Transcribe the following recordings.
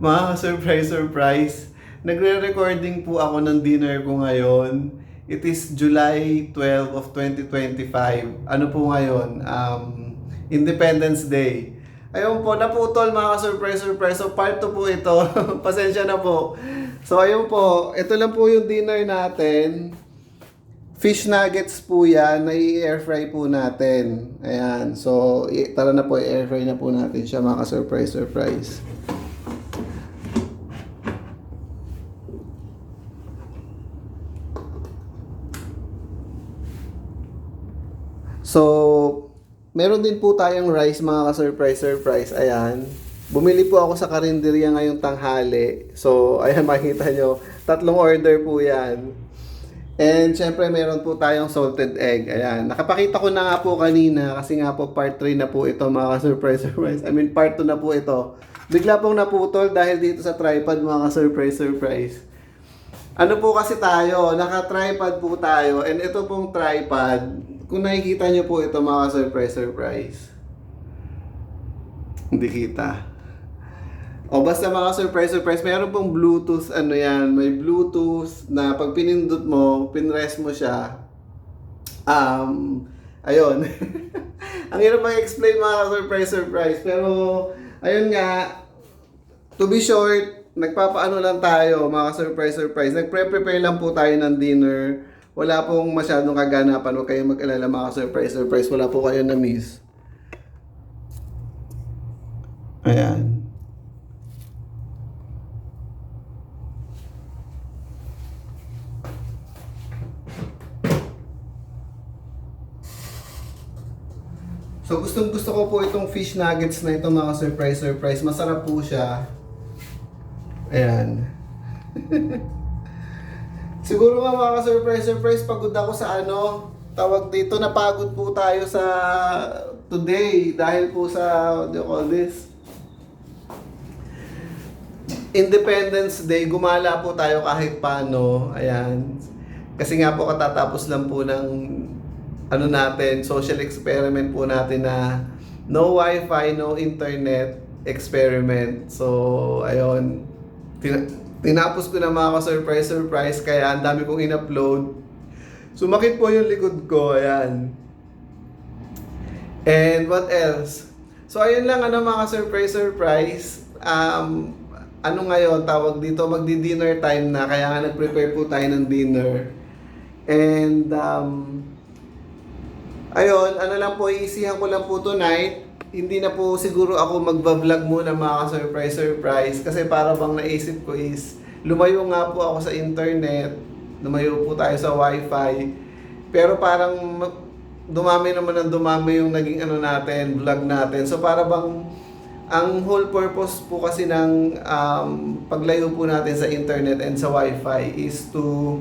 Mga surprise, surprise. Nagre-recording po ako ng dinner ko ngayon. It is July 12 of 2025. Ano po ngayon? Um, Independence Day. Ayun po, naputol mga surprise surprise. So part 2 po ito. Pasensya na po. So ayun po, ito lang po yung dinner natin. Fish nuggets po yan, na i-air fry po natin. Ayan, so tara na po, i-air fry na po natin siya mga surprise surprise. So, meron din po tayong rice mga ka-surprise surprise. Ayan. Bumili po ako sa karinderya ngayong tanghali. So, ayan makikita nyo. Tatlong order po yan. And syempre meron po tayong salted egg. Ayan. Nakapakita ko na nga po kanina kasi nga po part 3 na po ito mga ka-surprise surprise. I mean part 2 na po ito. Bigla pong naputol dahil dito sa tripod mga ka-surprise surprise. Ano po kasi tayo, naka-tripod po tayo and ito pong tripod, kung nakikita nyo po ito mga surprise surprise. Hindi kita. O basta mga surprise surprise, meron pong Bluetooth, ano yan, may Bluetooth na pag pinindot mo, pinrest mo siya, um, ayun. Ang hirap mag-explain mga surprise surprise, pero ayun nga, to be short, nagpapaano lang tayo, mga surprise surprise. Nagpre-prepare lang po tayo ng dinner. Wala pong masyadong kaganapan. Huwag kayong mag-alala mga surprise surprise. Wala po kayo na miss. Ayan. So gustong gusto ko po itong fish nuggets na ito mga surprise surprise. Masarap po siya. Ayan. Siguro nga mga surprise surprise pagod ako sa ano, tawag dito napagod po tayo sa today dahil po sa what call this? Independence Day, gumala po tayo kahit paano. Ayan. Kasi nga po katatapos lang po ng ano natin, social experiment po natin na no wifi, no internet experiment. So, ayun. Tinapos ko na mga ka-surprise surprise kaya ang dami kong in-upload. Sumakit po yung likod ko, ayan. And what else? So ayun lang ano mga surprise surprise. Um ano ngayon tawag dito magdi-dinner time na kaya nga nag-prepare po tayo ng dinner. And um ayun, ano lang po iisihan ko lang po tonight. Hindi na po siguro ako magba-vlog muna mga surprise surprise kasi para bang naisip ko is lumayo nga po ako sa internet. Lumayo po tayo sa wifi. Pero parang ma- dumami naman ng dumami yung naging ano natin, vlog natin. So para bang ang whole purpose po kasi ng um, paglayo po natin sa internet and sa wifi is to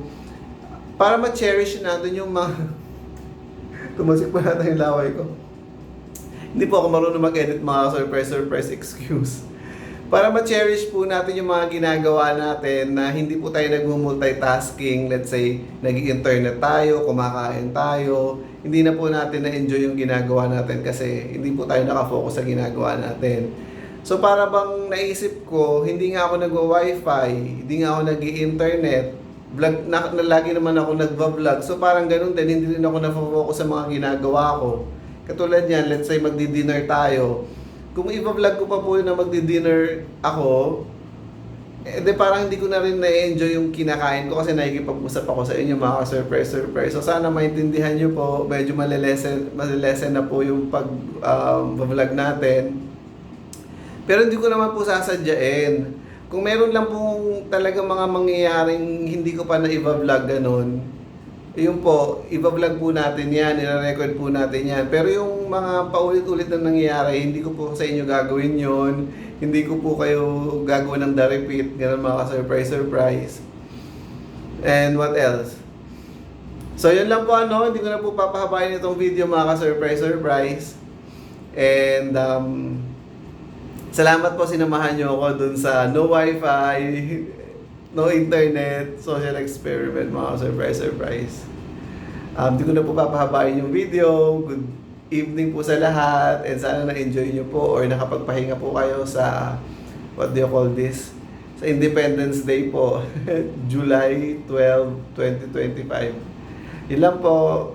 para ma-cherish natin yung mga tumasik pa natin yung laway ko. Hindi po ako marunong mag-edit mga surprise surprise excuse. Para ma-cherish po natin yung mga ginagawa natin na hindi po tayo nag-multitasking. Let's say, nag-internet tayo, kumakain tayo. Hindi na po natin na-enjoy yung ginagawa natin kasi hindi po tayo nakafocus sa ginagawa natin. So para bang naisip ko, hindi nga ako nag-wifi, hindi nga ako nag-internet, vlog, na, na, lagi naman ako nagva-vlog. So parang ganun din, hindi rin ako na-focus sa mga ginagawa ko. Katulad yan, let's say magdi-dinner tayo. Kung i-vlog ko pa po na magdi-dinner ako, eh di parang hindi ko na rin na-enjoy yung kinakain ko kasi nakikipag-usap ako sa inyo mga surprise surprise. So sana maintindihan nyo po, medyo malilesen, malilesen na po yung pag um, vlog natin. Pero hindi ko naman po sasadyain. Kung meron lang pong talagang mga mangyayaring hindi ko pa na i-vlog ganun, yun po, i-vlog po natin yan, i-record po natin yan. Pero yung mga paulit-ulit na nangyayari, hindi ko po sa inyo gagawin yon Hindi ko po kayo gagawin ng the repeat, ganun mga surprise surprise. And what else? So yun lang po ano, hindi ko na po papahabain itong video mga ka-surprise surprise. And um, salamat po sinamahan nyo ako dun sa no wifi, no internet, social experiment, mga surprise, surprise. Um, di ko na po papahabain yung video. Good evening po sa lahat and sana na-enjoy nyo po or nakapagpahinga po kayo sa what do you call this? Sa Independence Day po, July 12, 2025. Yun lang po.